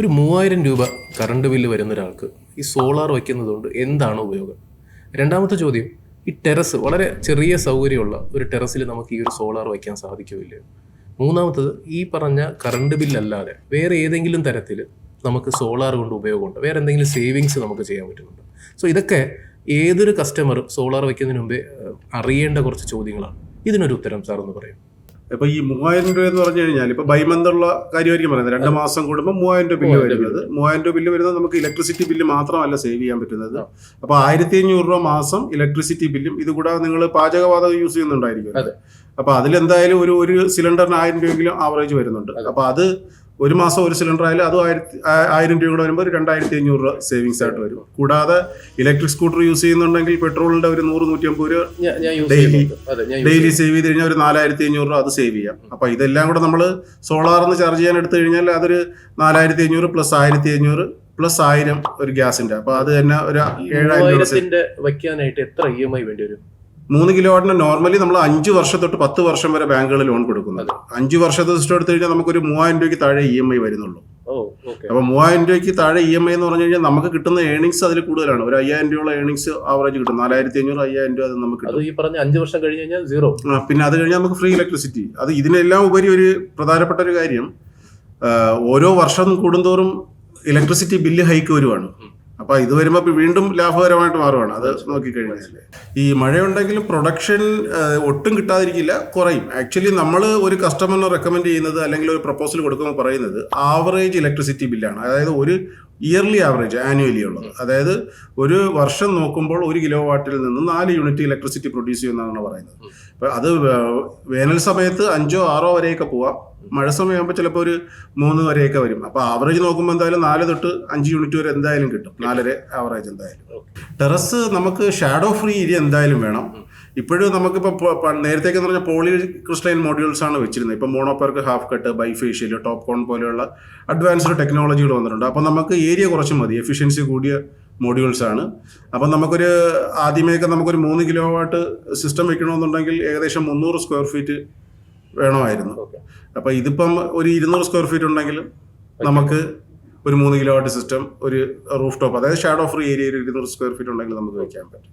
ഒരു മൂവായിരം രൂപ കറണ്ട് ബില്ല് വരുന്ന ഒരാൾക്ക് ഈ സോളാർ വയ്ക്കുന്നതുകൊണ്ട് എന്താണ് ഉപയോഗം? രണ്ടാമത്തെ ചോദ്യം ഈ ടെറസ് വളരെ ചെറിയ സൗകര്യമുള്ള ഒരു ടെറസിൽ നമുക്ക് ഈ ഒരു സോളാർ വയ്ക്കാൻ സാധിക്കുമില്ല മൂന്നാമത്തത് ഈ പറഞ്ഞ കറണ്ട് ബില്ലല്ലാതെ വേറെ ഏതെങ്കിലും തരത്തിൽ നമുക്ക് സോളാർ കൊണ്ട് ഉപയോഗമുണ്ട്. വേറെ എന്തെങ്കിലും സേവിങ്സ് നമുക്ക് ചെയ്യാൻ പറ്റുന്നുണ്ട്. സോ ഇതൊക്കെ ഏതൊരു കസ്റ്റമറും സോളാർ വയ്ക്കുന്നതിന് മുമ്പേ അറിയേണ്ട കുറച്ച് ചോദ്യങ്ങളാണ്. ഇതിനൊരു ഉത്തരം സാർ എന്ന് പറയും. ഇപ്പൊ ഈ മൂവായിരം രൂപ എന്ന് പറഞ്ഞു കഴിഞ്ഞാൽ ഇപ്പൊ ബൈമന്തുള്ള കാര്യമായിരിക്കും പറയുന്നത്. രണ്ട് മാസം കൂടുമ്പോൾ മൂവായിരം രൂപ ബില്ല് വരുന്നത്. മൂവായിരം രൂപ ബില്ല് വരുന്നത് നമുക്ക് ഇലക്ട്രിസിറ്റി ബില്ല് മാത്രമല്ല സേവ് ചെയ്യാൻ പറ്റുന്നത്. അപ്പൊ ആയിരത്തി അഞ്ഞൂറ് രൂപ മാസം ഇലക്ട്രിസിറ്റി ബില്ലും ഇത് കൂടാതെ നിങ്ങൾ പാചകവാതകം യൂസ് ചെയ്യുന്നുണ്ടായിരിക്കും. അപ്പൊ അതിലെന്തായാലും ഒരു ഒരു സിലിണ്ടറിന് ആയിരം രൂപയെങ്കിലും ആവറേജ് വരുന്നുണ്ട്. അപ്പൊ അത് ഒരു മാസം ഒരു സിലിണ്ടർ ആയാലും അത് ആയിരത്തി ആയിരം രൂപ കൂടെ വരുമ്പോൾ ഒരു രണ്ടായിരത്തി അഞ്ഞൂറ് രൂപ സേവിങ്സ് ആയിട്ട് വരും. കൂടാതെ ഇലക്ട്രിക് സ്കൂട്ടർ യൂസ് ചെയ്യുന്നുണ്ടെങ്കിൽ പെട്രോളിന്റെ ഒരു നൂറ് നൂറ്റി അമ്പത് രൂപ ഞാൻ ഡെയിലി സേവ് ചെയ്ത് കഴിഞ്ഞാൽ ഒരു നാലായിരത്തി അഞ്ഞൂറ് രൂപ അത് സേവ് ചെയ്യാം. അപ്പൊ ഇതെല്ലാം കൂടെ നമ്മൾ സോളാറിന്ന് ചാർജ് ചെയ്യാൻ എടുത്തു കഴിഞ്ഞാൽ അതൊരു നാലായിരത്തി അഞ്ഞൂറ് പ്ലസ് ആയിരത്തി അഞ്ഞൂറ് പ്ലസ് ആയിരം ഒരു ഗ്യാസിന്റെ. അപ്പൊ അത് തന്നെ ഒരു ഏഴായിരം രൂപ വെക്കാനായിട്ട് എത്ര ഇ എം ഐ വേണ്ടി വരും? മൂന്ന് കിലോ വാട്ടിന് നോർമലി നമ്മൾ അഞ്ച് വർഷം തൊട്ട് പത്ത് വർഷം വരെ ബാങ്കുകൾ ലോൺ കൊടുക്കുന്നത്. അഞ്ച് വർഷത്തെ സിസ്റ്റം എടുത്തു കഴിഞ്ഞാൽ നമുക്കൊരു മൂവായിരം രൂപയ്ക്ക് താഴെ ഇ എം ഐ വരുന്നുള്ളൂ. അപ്പൊ മൂവായിരം രൂപയ്ക്ക് താഴെ ഇ എം ഐ എന്ന് പറഞ്ഞു കഴിഞ്ഞാൽ നമുക്ക് കിട്ടുന്ന ഏണിങ്സ് അതിൽ കൂടുതലാണ്. ഒരു അയ്യായിരം രൂപയുള്ള ഏണിങ്സ് ആവറേജ് കിട്ടും. നാലായിരത്തി അഞ്ഞൂറ് അയ്യായിരം രൂപ അത് നമുക്ക് കിട്ടും. ഈ പറഞ്ഞ അഞ്ച് വർഷം കഴിഞ്ഞ് കഴിഞ്ഞാൽ സീറോ പിന്നെ അത് കഴിഞ്ഞാൽ നമുക്ക് ഫ്രീ ഇലക്ട്രിസിറ്റി അത് ഇതിനെല്ലാം ഉപരി ഒരു പ്രധാനപ്പെട്ട ഒരു കാര്യം ഓരോ വർഷം കൂടുന്തോറും ഇലക്ട്രിസിറ്റി ബില്ല് ഹൈക്ക് വരുവാണ്. അപ്പൊ ഇത് വരുമ്പോൾ വീണ്ടും ലാഭകരമായിട്ട് മാറുവാണ്. അത് നോക്കിക്കഴിഞ്ഞാൽ ഈ മഴയുണ്ടെങ്കിലും പ്രൊഡക്ഷൻ ഒട്ടും കിട്ടാതിരിക്കില്ല കുറയും. ആക്ച്വലി നമ്മൾ ഒരു കസ്റ്റമറിന് റെക്കമെൻഡ് ചെയ്യുന്നത് അല്ലെങ്കിൽ ഒരു പ്രപ്പോസൽ കൊടുക്കുമ്പോൾ പറയുന്നത് ആവറേജ് ഇലക്ട്രിസിറ്റി ബില്ലാണ് അതായത് ഒരു ഇയർലി ആവറേജ് ആനുവലി ഉള്ളത്. അതായത് ഒരു വർഷം നോക്കുമ്പോൾ ഒരു കിലോ വാട്ടിൽ നിന്ന് നാല് യൂണിറ്റ് ഇലക്ട്രിസിറ്റി പ്രൊഡ്യൂസ് ചെയ്യുന്നതാണ് പറയുന്നത്. അപ്പൊ അത് വേനൽ സമയത്ത് അഞ്ചോ ആറോ വരെയൊക്കെ പോവാം. മഴ സമയമാകുമ്പോൾ ചിലപ്പോൾ ഒരു മൂന്ന് വരെയൊക്കെ വരും. അപ്പൊ ആവറേജ് നോക്കുമ്പോൾ എന്തായാലും നാല് തൊട്ട് അഞ്ച് യൂണിറ്റ് വരെ എന്തായാലും കിട്ടും. നാലര ആവറേജ് എന്തായാലും. ടെറസ് നമുക്ക് ഷാഡോ ഫ്രീ ഏരിയ എന്തായാലും വേണം. ഇപ്പോഴും നമുക്കിപ്പോൾ നേരത്തേക്ക് എന്ന് പറഞ്ഞാൽ പോളി ക്രിസ്റ്റൈൻ മോഡ്യൂൾസ് ആണ് വെച്ചിരുന്നത്. ഇപ്പം mono perc half cut bifacial TOPCon പോലെയുള്ള അഡ്വാൻസ്ഡ് ടെക്നോളജികൾ വന്നിട്ടുണ്ട്. അപ്പോൾ നമുക്ക് ഏരിയ കുറച്ച് മതി. എഫിഷ്യൻസി കൂടിയ മോഡ്യൂൾസ് ആണ് അപ്പം നമുക്കൊരു ആദ്യമേയൊക്കെ നമുക്കൊരു മൂന്ന് കിലോ വാട്ട് സിസ്റ്റം വെക്കണമെന്നുണ്ടെങ്കിൽ ഏകദേശം മുന്നൂറ് സ്ക്വയർ ഫീറ്റ് വേണമായിരുന്നു. അപ്പം അപ്പോൾ ഇതിപ്പം ഒരു ഇരുന്നൂറ് സ്ക്വയർ ഫീറ്റ് ഉണ്ടെങ്കിൽ നമുക്ക് ഒരു മൂന്ന് കിലോ വാട്ട് സിസ്റ്റം ഒരു റൂഫ് ടോപ്പ് അതായത് ഷാഡോ ഫ്രീ ഏരിയ ഒരു ഇരുന്നൂറ് സ്ക്വയർ ഫീറ്റ് ഉണ്ടെങ്കിൽ നമുക്ക് വെക്കാൻ പറ്റും.